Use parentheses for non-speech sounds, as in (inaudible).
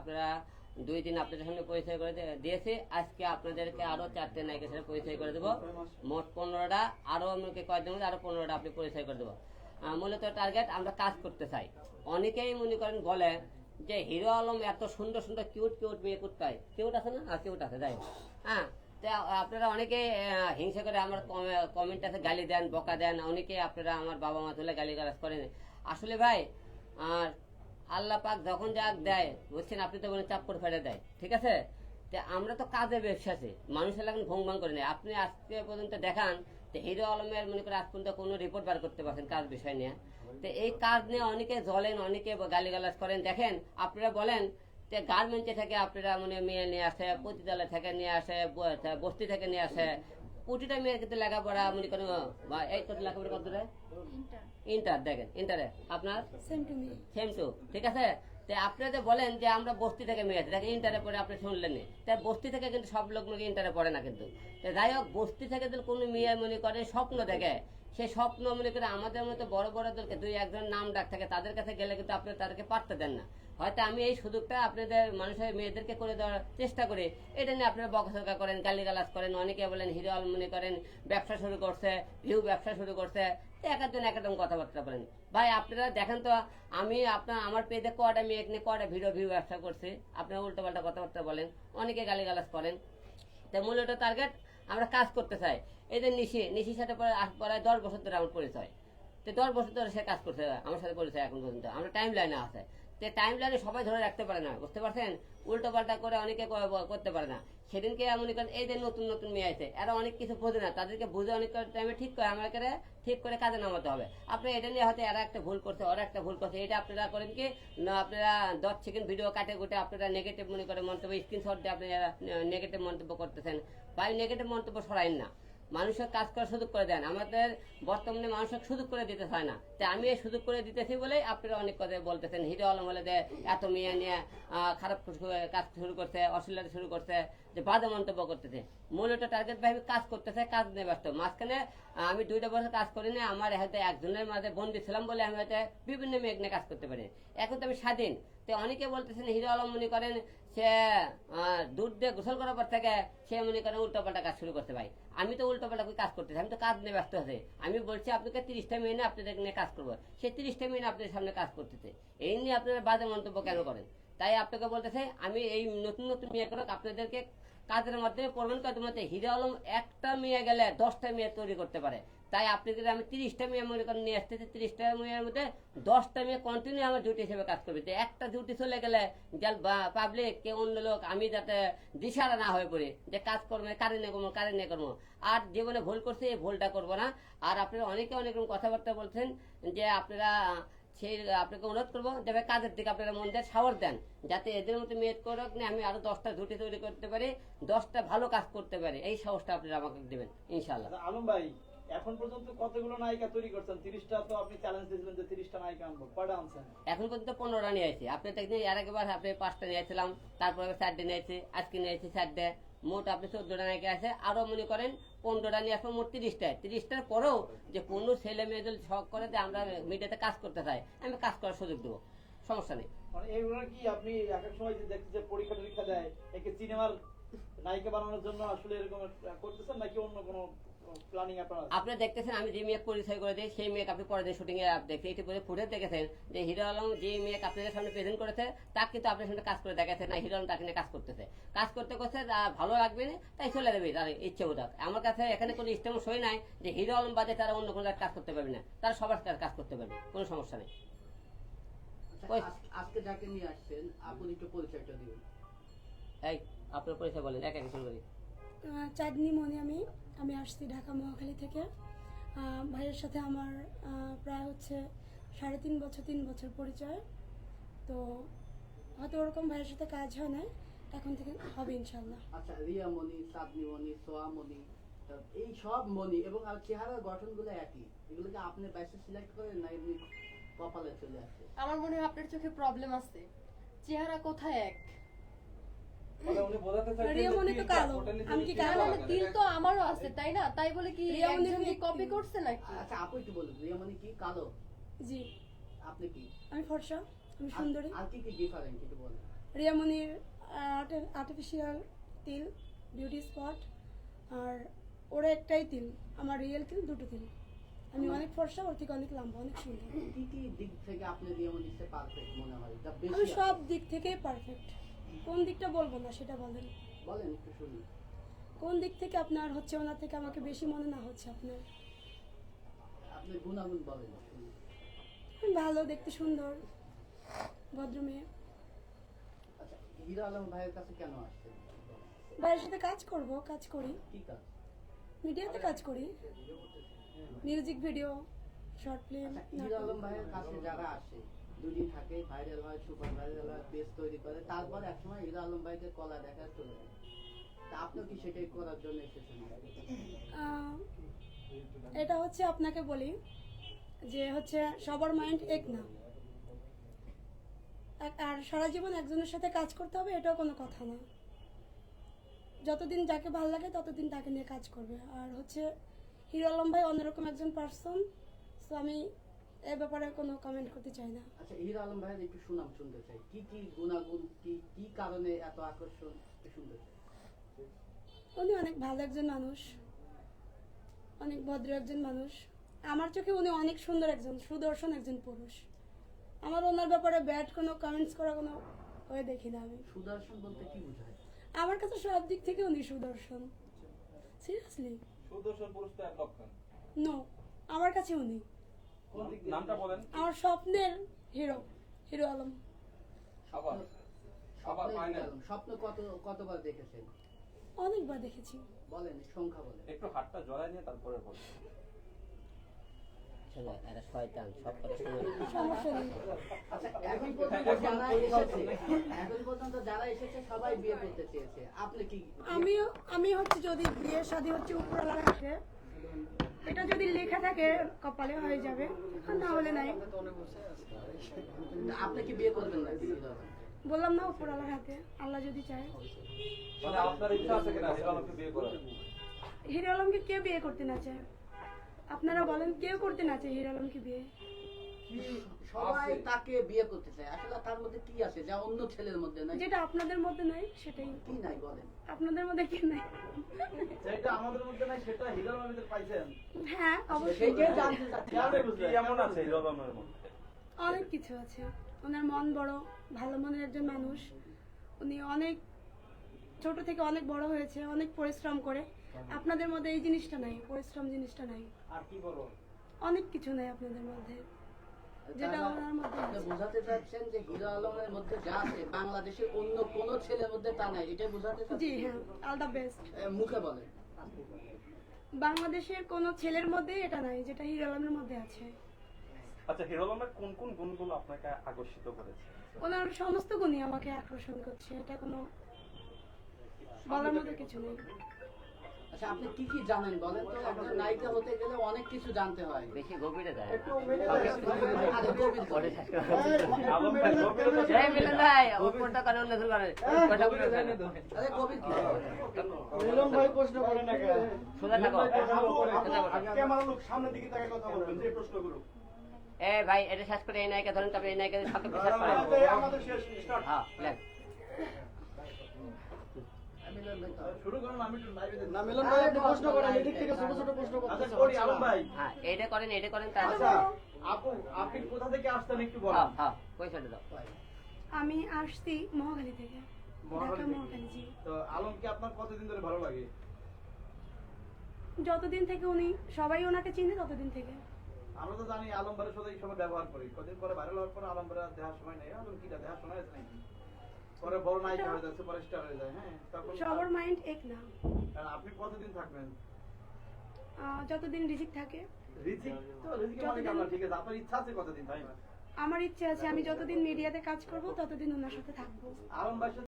আপনারা দুই দিন আপনাদের সামনে পরিচয় করে দিয়েছি। আজকে আপনাদেরকে আরও চারটে নায়িকের সাথে পরিচয় করে দেবো। মোট পনেরোটা, আরও আমাকে কয়েকদিন মধ্যে আরও পনেরোটা আপনি পরিচয় করে দেবো। মূলত টার্গেট আমরা কাজ করতে চাই। অনেকেই মনে করেন, বলে যে হিরো আলম এত সুন্দর সুন্দর, কিউট কিউট মেয়ে কুটকায় কিউট আছে না? কিউট আছে, যাই হ্যাঁ আপনারা অনেকে হিংসা করে আমার কমেন্ট আছে, গালি দেন, বকা দেন। অনেকে আপনারা আমার বাবা মা তুলে গালি গালাজ করেন। আসলে ভাই আল্লাহ পাক যখন যা দেয় বুঝছেন আপনি তো বলেন চাপ করে ফেলে দেয়, ঠিক আছে? তা আমরা তো কাজে ব্যবসাতে মানুষের এখন ভং ভাং করে নেয় আপনি আজকে পর্যন্ত দেখান, তো হিরো আলমের মনে করে আজ পর্যন্ত কোনো রিপোর্ট বার করতে পারছেন কাজ বিষয় নিয়ে। তো এই কাজ নিয়ে অনেকে জলেন অনেকে গালিগালাজ করেন। দেখেন, আপনারা বলেন যে গার্মেন্টে থেকে আপনারা মানে মেয়ে নিয়ে আসে, পতিতালয় থেকে নিয়ে আসে বস্তি থেকে নিয়ে আসে প্রতিটা মেয়ের ক্ষেত্রে লেখাপড়া মনে করেন এই কত লেখাপড়া কত ইন্টার। দেখেন ইন্টারে। আপনার? সেম টু সেম টু ঠিক আছে? তো আপনারা যে বলেন যে আমরা বস্তি থেকে মেয়ে আছি দেখেন ইন্টারে পড়ে আপনি শুনলেন তাই বস্তি থেকে কিন্তু সব লোক ইন্টারে পড়ে না কিন্তু। যাই হোক বস্তি থেকে যদি কোনো মেয়ে মনে করে স্বপ্ন দেখে সেই স্বপ্ন মনে করে আমাদের মতো বড় বড়দেরকে দুই একজন নাম ডাক থাকে, তাদের কাছে গেলে কিন্তু আপনি তাদেরকে পারতে দেন না। হয়তো আমি এই সুযোগটা আপনাদের মানুষের মেয়েদেরকে করে দেওয়ার চেষ্টা করি। এটা নিয়ে আপনারা বকাঝকা করেন, গালিগালাজ করেন, অনেকে বলেন হিরো মনে করেন ব্যবসা শুরু করছে, ভিউ ব্যবসা শুরু করছে। এক একজন এক একদম কথাবার্তা বলেন। ভাই, আপনারা দেখেন তো, আমি আপনার, আমার পেজে কটা মেয়ে নিয়ে কটা ভিডিও ভিউ ব্যবসা করছি? আপনারা উল্টো পাল্টা কথাবার্তা বলেন, অনেকে গালিগালাজ করেন। তো মূলত টার্গেট আমরা কাজ করতে চাই। এই যে নিশি, নিশির সাথে পরে আজ দশ বছর ধরে আমার পরিচয়। তো দশ বছর ধরে সে কাজ করছে, আমার সাথে পরিচয় এখন পর্যন্ত। আমরা টাইম লাইনে আছে। তো টাইম লাইনে সবাই ধরে রাখতে পারে না, বুঝতে পারছেন? উল্টো পাল্টা করে অনেকে করতে পারে না। সেদিনকে এমন করেন, এই যে নতুন নতুন মেয়ে আছে এরা অনেক কিছু বোঝে না। তাদেরকে বুঝে অনেক টাইমে ঠিক করে আমাকে ঠিক করে কাজে নামাতে হবে। আপনি এটা নিয়ে হয়তো এরা একটা ভুল করছে, ওরা একটা ভুল করছে। এটা আপনারা করেন কি, না, আপনারা দশ সেকেন্ড ভিডিও কাটে কুটে আপনারা নেগেটিভ মনে করে মন্তব্য স্ক্রিনশট দিয়ে আপনি নেগেটিভ মন্তব্য করতেছেন। ভাই নেগেটিভ মন্তব্য সরাইন না। মানুষের কাজ করার সুযোগ করে দেন। আমাদের বর্তমানে মানুষের সুযোগ করে দিতে হয় না। তাই আমি এই সুযোগ করে দিতেছি বলেই আপনারা অনেক কথা বলতেছেন। হিরো আলম বলে যে, এত মেয়ে নিয়ে খারাপ কাজ শুরু করছে, অশ্লীলতা শুরু করছে, যে বাজে মন্তব্য করতেছে। মূলত টার্গেট ভাই কাজ করতেছে, কাজ নিয়ে ব্যস্ত। মাঝখানে আমি দুইটা বছর কাজ করি না আমার হয়তো একজনের মাঝে বন্দি ছিলাম বলে আমি হয়তো বিভিন্ন মেয়ে নিয়ে কাজ করতে পারি এখন তো আমি স্বাধীন। তো অনেকে বলতেছেন, হিরো আলম মনে করেন সে দুধ দিয়ে গোসল করার পর থেকে সে মনে করেন উল্টো পাল্টা কাজ শুরু করতে ভাই। আমি তো উল্টো পাল্টা কাজ করতেছি, আমি তো কাজ নিয়ে ব্যস্ত আছি। আমি বলছি আপনাকে তিরিশটা মিনিট আপনাদের নিয়ে কাজ করব। সে তিরিশটা মিনিট আপনাদের সামনে কাজ করতেছে। এই নিয়ে আপনারা বাজে মন্তব্য কেন করেন? তাই আপনাকে বলতেছে, আমি এই নতুন নতুন মেয়ে করে, আপনাদেরকে কাজের মাধ্যমে প্রমাণ করতে মধ্যে হিরো আলম একটা মেয়ে গেলে দশটা মেয়ে তৈরি করতে পারে। তাই আপনি যদি আমি তিরিশটা মেয়ে মনে করেন নিয়ে আসতেছি তিরিশটা মেয়ের মধ্যে দশটা মেয়ে কন্টিনিউ আমার ডিউটি হিসেবে কাজ করবে। তো একটা ডিউটি চলে গেলে যার পাবলিক কে অন্য লোক আমি যাতে দিশারা না হয়ে পড়ি যে কাজ করবে কারে নিয়ে করব কারে নিয়ে করব। আর জীবনে ভুল করছে এই ভুলটা করব না। আর আপনারা অনেকে অনেক রকম কথাবার্তা বলছেন যে আপনারা সেই আপনাকে অনুরোধ করব যাতে কাজের দিকে আপনারা মন দেন সাহস দেন যাতে এদের মতো মেয়ে করক না আমি আরও দশটা ঝুটি তৈরি করতে পারি দশটা ভালো কাজ করতে পারি। এই সাহসটা আপনারা আমাকে দেবেন ইনশাল্লাহ আচ্ছা, আলম ভাই এখন পর্যন্ত কতগুলো নায়িকা তৈরি করছেন? তিরিশটা তো আপনি চ্যালেঞ্জ দিয়েছিলেন যে তিরিশটা নায়িকা আনব। কয়টা আনছেন? এখন পর্যন্ত পনেরোটা নিয়ে আসছি আপনি দেখছেন এর আগেবার আপনি পাঁচটা নিয়েছিলাম তারপরে চারটে নিয়েছি আজকে নিয়েছি চারটে। মোট আপনি চোদ্দটা নাকি আছে। আরও মনে করেন পনেরোটা নিয়ে আসব মোট তিরিশটা। তিরিশটার পরেও যে কোনো ছেলে মেয়ে যদি শখ করে যে আমরা মিডিয়াতে কাজ করতে চাই আমি কাজ করার সুযোগ দেবো। সমস্যা নেই। মানে এইগুলো কি আপনি এক এক সময় যে দেখতে যে পরীক্ষা টরীক্ষা দেয় একে সিনেমার নায়িকা বানানোর জন্য আসলে এরকম করতেছেন নাকি অন্য কোনো? আপনি দেখতেছেন আমি যে মেয়ে পরিচয় করে দিই সেই মেয়ে আপনি পরে শুটিং এ দেখতে এটি পরে ফুটে দেখেছেন যে হিরো আলম যে মেয়ে আপনাদের সামনে প্রেজেন্ট করেছে তা কিন্তু আপনার সামনে কাজ করে দেখাচ্ছে না হিরো আলম তাকে নিয়ে কাজ করতেছে। কাজ করতে করতে ভালো লাগবে না তাই চলে যাবে তার ইচ্ছে ওটা আমার কাছে এখানে কোনো ইস্টেম সই নাই যে হিরো আলম বাদে তারা অন্য কোনো কাজ করতে পারবে না। তারা সবার কাছে কাজ করতে পারবে কোনো সমস্যা নেই। ওই- আজকে যাকে নিয়ে আসছেন আপনি একটু পরিচয়টা দিবেন। এই আপনার পরিচয় বলেন এক এক শুরু করি চাঁদনি মনি আমি আমি আসছি ঢাকা মহাখালী থেকে। ভাইয়ের সাথে আমার প্রায় হচ্ছে সাড়ে তিন বছর তিন বছর পরিচয়। তো হয়তো ওরকম ভাইয়ের সাথে কাজ হয় না এখন থেকে হবে ইনশাল্লাহ আচ্ছা রিয়া মনি সাদনি মনি সোয়া মনি এই সব মনি এবং আর চেহারার গঠনগুলো একই? এগুলোকে আপনি বাইসে সিলেক্ট করেন না এমনি কপালে চলে আসে? আমার মনে হয় আপনার চোখে প্রবলেম আছে। চেহারা কোথায় এক? উনি বোঝাতে চাইছেন রিয়া যে তো কালো। আমি কি কালো? আলাদা। দিল তো আমারও আছে তাই না? তাই বলে কি রিয়া কি- কপি করছে নাকি? আচ্ছা আপু একটু বলুন রিয়া কি কালো? জি। আপনি কি? আমি ফর্সা আমি সুন্দরী। আর- আর কি কি ডিফারেন্ট একটু বলেন। রিয়ামনির আর্টিফিশিয়াল তিল বিউটি স্পট আর ওরা একটাই তিল আমার রিয়েল তিল দুটো তিল। আমি অনেক ফর্সা ওর থেকে অনেক লম্বা অনেক সুন্দর। কি কি দিক থেকে আপনি রিয়ামনিসে পারফেক্ট মনে হয়? আমি সব দিক থেকেই পারফেক্ট কোন দিকটা বলব না সেটা বলেন। বলেন একটু শুনি। কোন দিক থেকে আপনার হচ্ছে ওনার থেকে আমাকে বেশি মনে না হচ্ছে আপনার? আপনি গুণাগুণ বলেন। ভালো দেখতে সুন্দর ভদ্র মেয়ে। আচ্ছা হিরো আলম ভাইয়ের কাছে কেন আসছেন? ভাইয়ের সাথে কাজ করব কাজ করি। কি কাজ? মিডিয়াতে কাজ করি। Music video short film hero Alam ভাইয়ের কাছে যারা আসে দুদিন থাকে ভাইরাল হয় সুপার ভাইরাল হয় পেজ তৈরি করে। তারপর একসময় হিরো আলম ভাইকে কলা দেখা চলে যায়। তা আপনিও কি সেটাই করার জন্য এসেছেন? এটা হচ্ছে আপনাকে বলি যে হচ্ছে সবার মাইন্ড এক না। আর- সারা জীবন একজনের সাথে কাজ করতে হবে, এটাও কোনো কথা না। যতদিন যাকে ভালো লাগে, ততদিন তাকে নিয়ে কাজ করবে। আর হচ্ছে হিরো আলম ভাই অন্যরকম একজন পার্সন তো আমি এ ব্যাপারে কোনো কমেন্ট করতে চাই না। আচ্ছা হিরো আলম ভাইয়ের একটু সুনাম শুনতে চাই। কি কি গুণাগুণ কি কি কারণে এত আকর্ষণ শুনতে চাই। উনি অনেক ভালো একজন মানুষ। অনেক ভদ্র একজন মানুষ। আমার চোখে উনি অনেক সুন্দর একজন সুদর্শন একজন পুরুষ। আমার ওনার ব্যাপারে ব্যাড কোনো কমেন্টস করা কোনো হয়ে দেখি না আমি। সুদর্শন বলতে কি বোঝায়? আমার কাছে সব দিক থেকে উনি সুদর্শন। সিরিয়াসলি সুদর্শন পুরুষ তো এক লক্ষণ নো আমার কাছে উনি? নামটা বলেন। আমার স্বপ্নের হিরো হিরো আলম। আবার স্বপ্নের ফাইনাল স্বপ্ন কত কতবার দেখেছেন? অনেকবার দেখেছি। বলেন সংখ্যা বলেন। একটু হাতটা জড়ায় নিয়ে তারপরে বলেন। শয়তান সব (laughs) আচ্ছা এখন পর্যন্ত যারা এসেছে এখন পর্যন্ত যারা এসেছে সবাই বিয়ে করতে চেয়েছে। আপনি কি আমিও আমি হচ্ছে যদি বিয়ে শাদী হচ্ছে উপরওয়ালার হাতে এটা যদি লেখা থাকে কপালে হয়ে যাবে। না হলে নাই। আপনি কি বিয়ে করবেন না বললাম না উপর উপরওয়ালার হাতে আল্লাহ যদি চায়। মানে আপনার ইচ্ছা আছে কিনা হিরো আলমকে বিয়ে করার? হিরো আলমকে কে বিয়ে করতে না চায়? আপনারা বলেন কেউ করতে না চায় হিরো আলমকে বিয়ে? সবাই তাকে বিয়ে করতে চায়? আসলে তার মধ্যে কি আছে? যা অন্য ছেলের মধ্যে নাই। যেটা আপনাদের মধ্যে নাই সেটাই। কি নাই বলেন? আপনাদের মধ্যে কি নাই? যেটা আমাদের মধ্যে নাই সেটা হিরো পাইছেন। হ্যাঁ অবশ্যই। সেইটাই জানতে চাচ্ছি। এমন আছে হিরো মধ্যে? অনেক কিছু আছে। ওনার মন বড় ভালো মনের একজন মানুষ। উনি অনেক ছোট থেকে অনেক বড় হয়েছে অনেক পরিশ্রম করে। আপনাদের মধ্যে এই জিনিসটা নাই পরিশ্রম জিনিসটা নাই। আর কি বলো? অনেক কিছু নাই আপনাদের মধ্যে। যেটা ওনার মধ্যে বোঝাতে চাচ্ছেন যে হিরো আলমের মধ্যে যা আছে বাংলাদেশের অন্য কোন ছেলের মধ্যে তা নাই এটা বোঝাতে জি হ্যাঁ অল বেস্ট মুখে বলেন। বাংলাদেশের কোনো ছেলের মধ্যে এটা নাই যেটা হিরো আলমের মধ্যে আছে। আচ্ছা হিরো আলমের কোন কোন গুণগুলো আপনাকে আকর্ষিত করেছে? ওনার সমস্ত গুণই আমাকে আকর্ষণ করছে এটা কোনো বলার মতো কিছু নেই। আচ্ছা আপনি কি কি জানেন বলেন তো? একজন নায়িকা হতে গেলে অনেক কিছু জানতে হয়। বেশি গভীরে যায়। আলম ভাই গভীরতা এই মিলন ভাই উপরটা করে উল্লেখ করে। কথা বলে আরে গভীর কি? মিলন ভাই প্রশ্ন করে না কেন? সোজা থাকো। সোজা বসো। ক্যামেরা লোক সামনের দিকে তাকে কথা বলবেন যে প্রশ্ন করুক। এ ভাই এটা শেষ করে এই নায়িকা ধরেন তবে এই নায়িকা সাথে বিশ্বাস করেন। আমাদের শেষ হ্যাঁ আচ্ছা করি আলম ভাই। করেন এটা করেন আপু আপনি কোথা থেকে আসতেন একটু বলেন। হ্যাঁ পয়সাটা দাও। আমি আসছি মহাখালী থেকে তো আলমকে আপনার কতদিন ধরে ভালো লাগে? যতদিন থেকে উনি সবাই ওনাকে চিনে ততদিন থেকে। আমরা তো জানি আলম ভাইয়ের সাথে এই সময় ব্যবহার করি। কদিন পরে ভাইরাল হওয়ার পরে আলম ভাইয়ের দেখার সময় নেই। আলম কি দেখার সময় আছে নাকি? পরে বড় নায়িকা হয়ে স্টার হয়ে যায় হ্যাঁ? তখন সবার মাইন্ড এক না। আপনি কতদিন থাকবেন? যতদিন রিজিক থাকে। রিজিক তো রিজিক মানে ঠিক আছে। আপনার ইচ্ছা আছে কতদিন থাকবেন আমার ইচ্ছে আছে আমি যতদিন মিডিয়াতে কাজ করব ততদিন ওনার সাথে থাকব। আলম